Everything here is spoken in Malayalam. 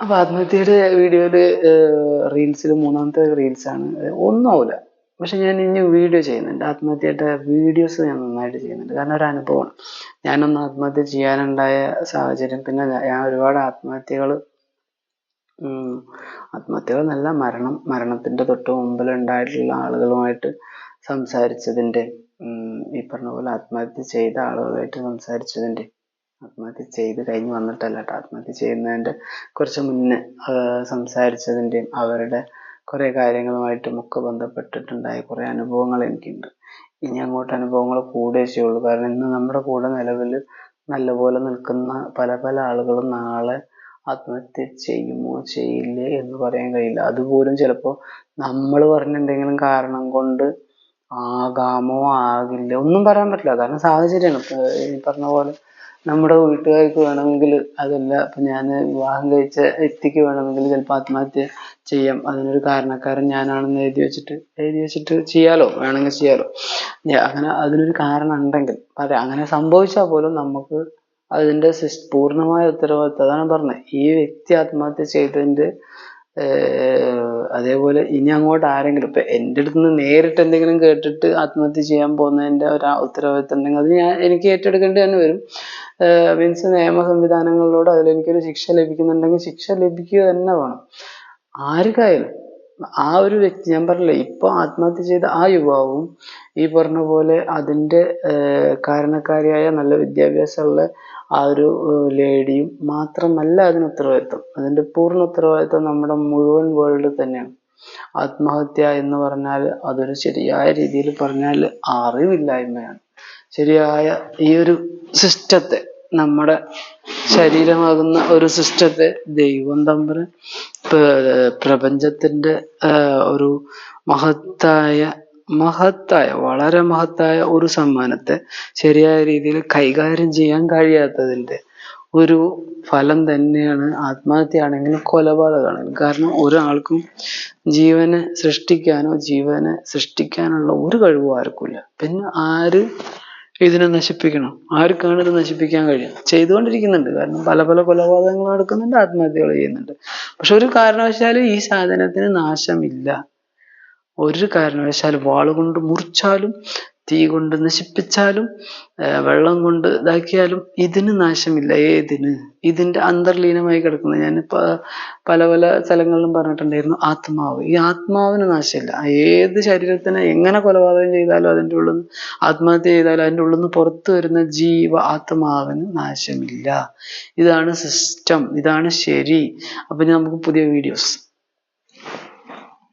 അപ്പൊ ആത്മഹത്യയുടെ വീഡിയോയിൽ റീൽസിൽ മൂന്നാമത്തെ റീൽസ് ആണ് ഒന്നും പക്ഷെ ഞാൻ ഇനി വീഡിയോ ചെയ്യുന്നുണ്ട്. ആത്മഹത്യയുടെ വീഡിയോസ് ഞാൻ നന്നായിട്ട് ചെയ്യുന്നുണ്ട്. കാരണം ഒരു അനുഭവമാണ്. ഞാനൊന്ന് ആത്മഹത്യ ചെയ്യാനുണ്ടായ സാഹചര്യം. പിന്നെ ഞാൻ ഒരുപാട് ആത്മഹത്യകൾ ആത്മഹത്യകൾ നല്ല മരണം മരണത്തിന്റെ തൊട്ട് മുമ്പിൽ ഉണ്ടായിട്ടുള്ള ആളുകളുമായിട്ട് സംസാരിച്ചതിന്റെ ഈ പറഞ്ഞ പോലെ ആത്മഹത്യ ചെയ്ത ആളുകളായിട്ട് സംസാരിച്ചതിന്റെ ആത്മഹത്യ ചെയ്ത് കഴിഞ്ഞ് വന്നിട്ടല്ല കേട്ടോ. ആത്മഹത്യ ചെയ്യുന്നതിന്റെ കുറച്ച് മുന്നേ സംസാരിച്ചതിന്റെയും അവരുടെ കുറേ കാര്യങ്ങളുമായിട്ടും ഒക്കെ ബന്ധപ്പെട്ടിട്ടുണ്ടായ കുറേ അനുഭവങ്ങൾ എനിക്കുണ്ട്. ഇനി അങ്ങോട്ട് അനുഭവങ്ങൾ കൂടെ ചെയ്യുള്ളൂ കാരണം ഇന്ന് നമ്മുടെ കൂടെ നിലവിൽ നല്ലപോലെ നിൽക്കുന്ന പല പല ആളുകളും നാളെ ആത്മഹത്യ ചെയ്യുമോ ചെയ്യില്ലേ എന്ന് പറയാൻ കഴിയില്ല. അതുപോലും ചിലപ്പോൾ നമ്മൾ പറഞ്ഞ എന്തെങ്കിലും കാരണം കൊണ്ട് ആകാമോ ആകില്ല. ഒന്നും പറയാൻ പറ്റില്ല. കാരണം സാഹചര്യമാണ്. ഈ പറഞ്ഞ പോലെ നമ്മുടെ വീട്ടുകാർക്ക് വേണമെങ്കിൽ അതല്ല. ഇപ്പം ഞാൻ വിവാഹം കഴിച്ച വ്യക്തിക്ക് വേണമെങ്കിൽ ചിലപ്പോൾ ആത്മഹത്യ ചെയ്യാം. അതിനൊരു കാരണക്കാരൻ ഞാനാണെന്ന് എഴുതി വെച്ചിട്ട് എഴുതി വെച്ചിട്ട് ചെയ്യാലോ? വേണമെങ്കിൽ ചെയ്യാലോ? അങ്ങനെ അതിനൊരു കാരണം ഉണ്ടെങ്കിൽ അതെ അങ്ങനെ സംഭവിച്ചാൽ പോലും നമുക്ക് അതിന്റെ പൂർണമായ ഉത്തരവാദിത്വം. അതാണ് പറഞ്ഞത്. ഈ വ്യക്തി ആത്മഹത്യ ചെയ്തതിന്റെ അതേപോലെ ഇനി അങ്ങോട്ട് ആരെങ്കിലും ഇപ്പം എന്റെ അടുത്ത് നിന്ന് നേരിട്ട് എന്തെങ്കിലും കേട്ടിട്ട് ആത്മഹത്യ ചെയ്യാൻ പോകുന്നതിന്റെ ഒരു ഉത്തരവാദിത്വം ഉണ്ടെങ്കിൽ അത് ഞാൻ എനിക്ക് ഏറ്റെടുക്കേണ്ടി തന്നെ വരും. മീൻസ് നിയമ സംവിധാനങ്ങളിലൂടെ അതിലെനിക്കൊരു ശിക്ഷ ലഭിക്കുന്നുണ്ടെങ്കിൽ ശിക്ഷ ലഭിക്കുക തന്നെ വേണം. ആർക്കായാലും ആ ഒരു വ്യക്തി ഞാൻ പറഞ്ഞില്ലേ ഇപ്പൊ ആത്മഹത്യ ചെയ്ത ആ യുവാവും ഈ പറഞ്ഞ പോലെ അതിന്റെ കാരണക്കാരിയായ നല്ല വിദ്യാഭ്യാസമുള്ള ആ ഒരു ലേഡിയും മാത്രമല്ല അതിന് ഉത്തരവാദിത്വം. അതിന്റെ പൂർണ ഉത്തരവാദിത്വം നമ്മുടെ മുഴുവൻ വേൾഡ് തന്നെയാണ്. ആത്മഹത്യ എന്ന് പറഞ്ഞാൽ അതൊരു ശരിയായ രീതിയിൽ പറഞ്ഞാൽ അറിവില്ലായ്മയാണ്. ശരിയായ ഈ ഒരു സിസ്റ്റത്തെ നമ്മുടെ ശരീരമാകുന്ന ഒരു സിസ്റ്റത്തെ ദൈവം തമ്പുരാൻ പ്രപഞ്ചത്തിന്റെ ഒരു മഹത്തായ മഹത്തായ വളരെ മഹത്തായ ഒരു സമ്മാനത്തെ ശരിയായ രീതിയിൽ കൈകാര്യം ചെയ്യാൻ കഴിയാത്തതിന്റെ ഒരു ഫലം തന്നെയാണ് ആത്മഹത്യയാണെങ്കിലും കൊലപാതകമാണെങ്കിലും. കാരണം ഒരാൾക്കും ജീവനെ സൃഷ്ടിക്കാനോ ജീവനെ സൃഷ്ടിക്കാനുള്ള ഒരു കഴിവും ആർക്കുമില്ല. പിന്നെ ആര് ഇതിനെ നശിപ്പിക്കണം. ആർക്കാണ് ഇത് നശിപ്പിക്കാൻ കഴിയുക? ചെയ്തുകൊണ്ടിരിക്കുന്നുണ്ട്. കാരണം പല പല കൊലപാതകങ്ങൾ നടക്കുന്നുണ്ട് ആത്മഹത്യകൾ ചെയ്യുന്നുണ്ട്. പക്ഷെ ഒരു കാരണവശാലും ഈ സാധനത്തിന് നാശമില്ല. ഒരു കാരണവശാലും വാളുകൊണ്ട് മുറിച്ചാലും തീ കൊണ്ട് നശിപ്പിച്ചാലും വെള്ളം കൊണ്ട് ഇതാക്കിയാലും ഇതിന് നാശമില്ല. ഏതിന്? ഇതിന്റെ അന്തർലീനമായി കിടക്കുന്ന ഞാൻ പല പല സ്ഥലങ്ങളിലും പറഞ്ഞിട്ടുണ്ടായിരുന്നു ആത്മാവ്. ഈ ആത്മാവിന് നാശമില്ല. ഏത് ശരീരത്തിന് എങ്ങനെ കൊലപാതകം ചെയ്താലും അതിന്റെ ഉള്ളിൽ നിന്ന് ആത്മഹത്യ ചെയ്താലും അതിന്റെ ഉള്ളിൽ നിന്ന് പുറത്തു വരുന്ന ജീവ ആത്മാവിന് നാശമില്ല. ഇതാണ് സിസ്റ്റം. ഇതാണ് ശരി. അപ്പം നമുക്ക് പുതിയ വീഡിയോസ്.